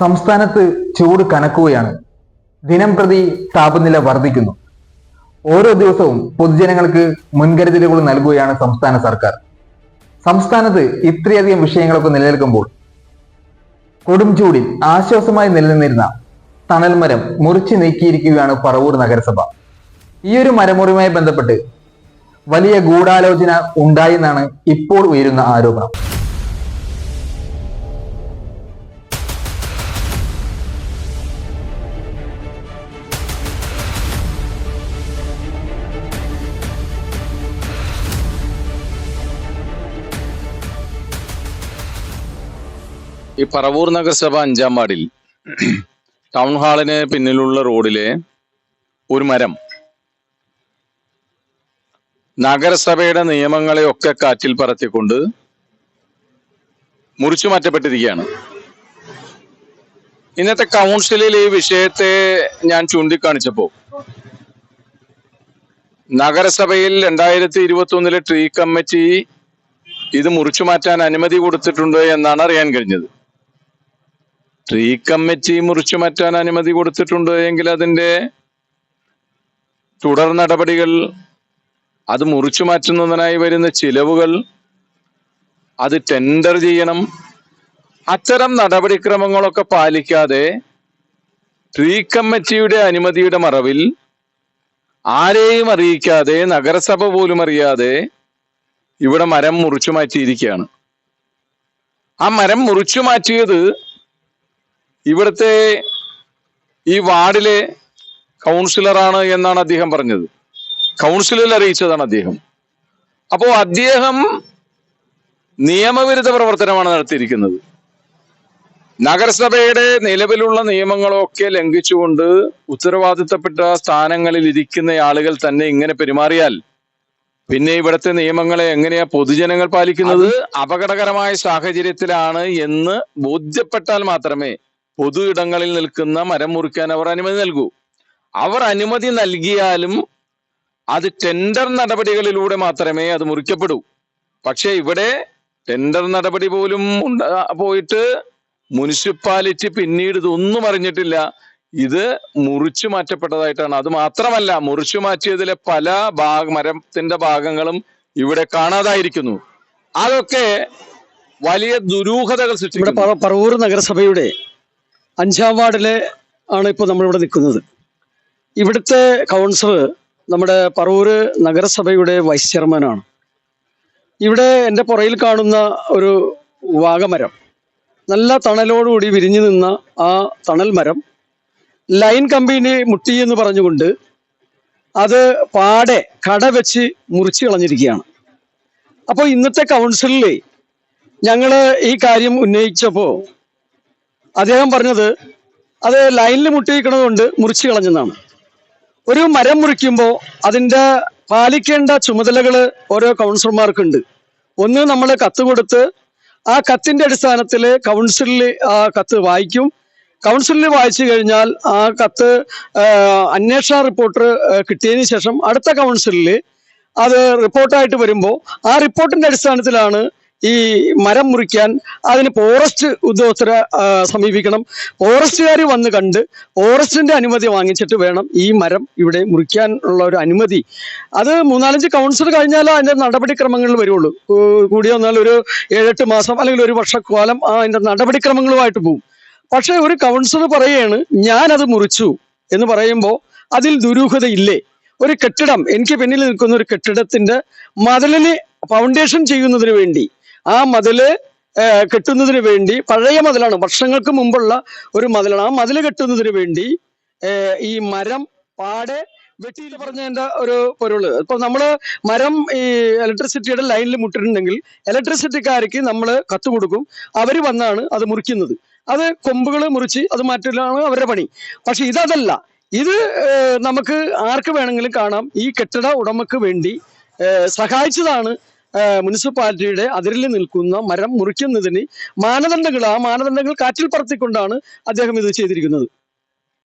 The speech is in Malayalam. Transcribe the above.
സംസ്ഥാനത്ത് ചൂട് കനക്കുകയാണ്. ദിനം പ്രതി താപനില വർദ്ധിക്കുന്നു. ഓരോ ദിവസവും പൊതുജനങ്ങൾക്ക് മുൻകരുതലുകൾ നൽകുകയാണ് സംസ്ഥാന സർക്കാർ. സംസ്ഥാനത്ത് ഇത്രയധികം വിഷയങ്ങളൊക്കെ നിലനിൽക്കുമ്പോൾ കൊടും ചൂടിൽ ആശ്വാസമായി നിലനിന്നിരുന്ന തണൽ മരം മുറിച്ചു നീക്കിയിരിക്കുകയാണ് പറവൂർ നഗരസഭ. ഈ ഒരു മരമുറിയുമായി ബന്ധപ്പെട്ട് വലിയ ഗൂഢാലോചന ഉണ്ടായെന്നാണ് ഇപ്പോൾ ഉയരുന്ന ആരോപണം. ഈ പറവൂർ നഗരസഭ അഞ്ചാം വാർഡിൽ ടൗൺ ഹാളിന് പിന്നിലുള്ള റോഡിലെ ഒരു മരം നഗരസഭയുടെ നിയമങ്ങളെയൊക്കെ കാറ്റിൽ പറത്തിക്കൊണ്ട് മുറിച്ചു മാറ്റപ്പെട്ടിരിക്കുകയാണ്. ഇന്നത്തെ കൗൺസിലിൽ ഈ വിഷയത്തെ ഞാൻ ചൂണ്ടിക്കാണിച്ചപ്പോ നഗരസഭയിൽ രണ്ടായിരത്തി ഇരുപത്തി ഒന്നിലെ ട്രീ കമ്മിറ്റി ഇത് മുറിച്ചു മാറ്റാൻ അനുമതി കൊടുത്തിട്ടുണ്ട് എന്നാണ് അറിയാൻ കഴിഞ്ഞത്. ട്രീ കമ്മിറ്റി മുറിച്ചു മാറ്റാൻ അനുമതി കൊടുത്തിട്ടുണ്ട് എങ്കിൽ അതിന്റെ തുടർ നടപടികൾ അത് മുറിച്ചു മാറ്റുന്നതിനായി വരുന്ന ചിലവുകൾ അത് ടെൻഡർ ചെയ്യണം. അത്തരം നടപടിക്രമങ്ങളൊക്കെ പാലിക്കാതെ ട്രീ കമ്മിറ്റിയുടെ അനുമതിയുടെ മറവിൽ ആരെയും അറിയിക്കാതെ നഗരസഭ പോലും അറിയാതെ ഇവിടെ മരം മുറിച്ചു മാറ്റിയിരിക്കുകയാണ്. ആ മരം മുറിച്ചു മാറ്റിയത് ഇവിടുത്തെ ഈ വാർഡിലെ കൗൺസിലറാണ് എന്നാണ് അദ്ദേഹം പറഞ്ഞത്. കൗൺസിലിൽ അറിയിച്ചതാണ് അദ്ദേഹം. അപ്പോ അദ്ദേഹം നിയമവിരുദ്ധ പ്രവർത്തനമാണ് നടത്തിയിരിക്കുന്നത്. നഗരസഭയുടെ നിലവിലുള്ള നിയമങ്ങളൊക്കെ ലംഘിച്ചുകൊണ്ട് ഉത്തരവാദിത്തപ്പെട്ട സ്ഥാനങ്ങളിൽ ഇരിക്കുന്ന ആളുകൾ തന്നെ ഇങ്ങനെ പെരുമാറിയാൽ പിന്നെ ഇവിടുത്തെ നിയമങ്ങളെ എങ്ങനെയാ പൊതുജനങ്ങൾ പാലിക്കുന്നത്? അപകടകരമായ സാഹചര്യത്തിലാണ് എന്ന് ബോധ്യപ്പെട്ടാൽ മാത്രമേ പൊതു ഇടങ്ങളിൽ നിൽക്കുന്ന മരം മുറിക്കാൻ അവർ അനുമതി നൽകൂ. അവർ അനുമതി നൽകിയാലും അത് ടെൻഡർ നടപടികളിലൂടെ മാത്രമേ അത് മുറിക്കപ്പെടൂ. പക്ഷെ ഇവിടെ ടെൻഡർ നടപടി പോലും ഉണ്ടാ പോയിട്ട് മുനിസിപ്പാലിറ്റി പിന്നീട് ഇതൊന്നും അറിഞ്ഞിട്ടില്ല. ഇത് മുറിച്ചു മാറ്റപ്പെട്ടതായിട്ടാണ്. അത് മാത്രമല്ല മുറിച്ചു മാറ്റിയതിലെ പല ഭാഗ മരത്തിന്റെ ഭാഗങ്ങളും ഇവിടെ കാണാതായിരിക്കുന്നു. അതൊക്കെ വലിയ ദുരൂഹതകൾ സൃഷ്ടിക്കും പറവൂർ നഗരസഭയുടെ അഞ്ചാം വാർഡിലെ ആണ് ഇപ്പോൾ നമ്മളിവിടെ നിൽക്കുന്നത്. ഇവിടുത്തെ കൗൺസിലർ നമ്മുടെ പറവൂര് നഗരസഭയുടെ വൈസ് ചെയർമാനാണ് ഇവിടെ എന്റെ പുറയിൽ കാണുന്ന ഒരു വാഗമരം നല്ല തണലോടുകൂടി വിരിഞ്ഞു നിന്ന ആ തണൽ മരം ലൈൻ കമ്പനി മുട്ടി എന്ന് പറഞ്ഞുകൊണ്ട് അത് പാടെ കട വെച്ച് മുറിച്ച് കളഞ്ഞിരിക്കുകയാണ്. അപ്പോൾ ഇന്നത്തെ കൗൺസിലിൽ ഞങ്ങൾ ഈ കാര്യം ഉന്നയിച്ചപ്പോൾ അദ്ദേഹം പറഞ്ഞത് അത് ലൈനിൽ മുട്ടിയിരിക്കുന്നത് കൊണ്ട് മുറിച്ചു കളഞ്ഞെന്നാണ്. ഒരു മരം മുറിക്കുമ്പോൾ അതിന്റെ പാലിക്കേണ്ട ചുമതലകൾ ഓരോ കൗൺസിലർമാർക്കുണ്ട്. ഒന്ന് നമ്മൾ കത്ത് കൊടുത്ത് ആ കത്തിന്റെ അടിസ്ഥാനത്തിൽ കൗൺസിലിൽ ആ കത്ത് വായിക്കും. കൗൺസിലിൽ വായിച്ചു കഴിഞ്ഞാൽ ആ കത്ത് അന്വേഷണ റിപ്പോർട്ട് കിട്ടിയതിന് ശേഷം അടുത്ത കൗൺസിലിൽ അത് റിപ്പോർട്ടായിട്ട് വരുമ്പോൾ ആ റിപ്പോർട്ടിന്റെ അടിസ്ഥാനത്തിലാണ് ഈ മരം മുറിക്കാൻ അതിന് ഫോറസ്റ്റ് ഉദ്യോഗസ്ഥരെ സമീപിക്കണം. ഫോറസ്റ്റുകാർ വന്ന് കണ്ട് ഫോറസ്റ്റിന്റെ അനുമതി വാങ്ങിച്ചിട്ട് വേണം ഈ മരം ഇവിടെ മുറിക്കാൻ ഉള്ള ഒരു അനുമതി. അത് മൂന്നാലഞ്ച് കൗൺസിൽ കഴിഞ്ഞാൽ അതിന്റെ നടപടിക്രമങ്ങൾ വരുള്ളൂ. കൂടി വന്നാൽ ഒരു ഏഴെട്ട് മാസം അല്ലെങ്കിൽ ഒരു വർഷക്കാലം അതിന്റെ നടപടിക്രമങ്ങളുമായിട്ട് പോകും പക്ഷേ ഒരു കൗൺസിലർ പറയുകയാണ് ഞാനത് മുറിച്ചു എന്ന് പറയുമ്പോൾ അതിൽ ദുരൂഹതയില്ലേ? ഒരു കെട്ടിടം എനിക്ക് പിന്നിൽ നിൽക്കുന്ന ഒരു കെട്ടിടത്തിന്റെ മതിലിന് ഫൗണ്ടേഷൻ ചെയ്യുന്നതിന് വേണ്ടി ആ മതിൽ കെട്ടുന്നതിന് വേണ്ടി പഴയ മതിലാണ് വർഷങ്ങൾക്ക് മുമ്പുള്ള ഒരു മതിലാണ്. ആ മതിൽ കെട്ടുന്നതിന് വേണ്ടി ഈ മരം പാടെ വെട്ടിയിൽ പറഞ്ഞതിന്റെ ഒരു പൊരുൾ. ഇപ്പൊ നമ്മൾ മരം ഈ ഇലക്ട്രിസിറ്റിയുടെ ലൈനിൽ മുട്ടിട്ടുണ്ടെങ്കിൽ ഇലക്ട്രിസിറ്റിക്കാർക്ക് നമ്മൾ കത്ത് കൊടുക്കും. അവർ വന്നാണ് അത് മുറിക്കുന്നത്. അത് കൊമ്പുകൾ മുറിച്ച് അത് മാറ്റലാണ് അവരുടെ പണി. പക്ഷെ ഇതല്ല ഇത് നമുക്ക് ആർക്ക് വേണമെങ്കിലും കാണാം. ഈ കെട്ടിട ഉടമക്ക് വേണ്ടി സഹായിച്ചതാണ് മുനിസിപ്പാലിറ്റിയുടെ അതിരിൽ നിൽക്കുന്ന മരം മുറിക്കുന്നതിന് മാനദണ്ഡങ്ങൾ ആ മാനദണ്ഡങ്ങൾ കാറ്റിൽ പറത്തിക്കൊണ്ടാണ് അദ്ദേഹം ഇത് ചെയ്തിരിക്കുന്നത്.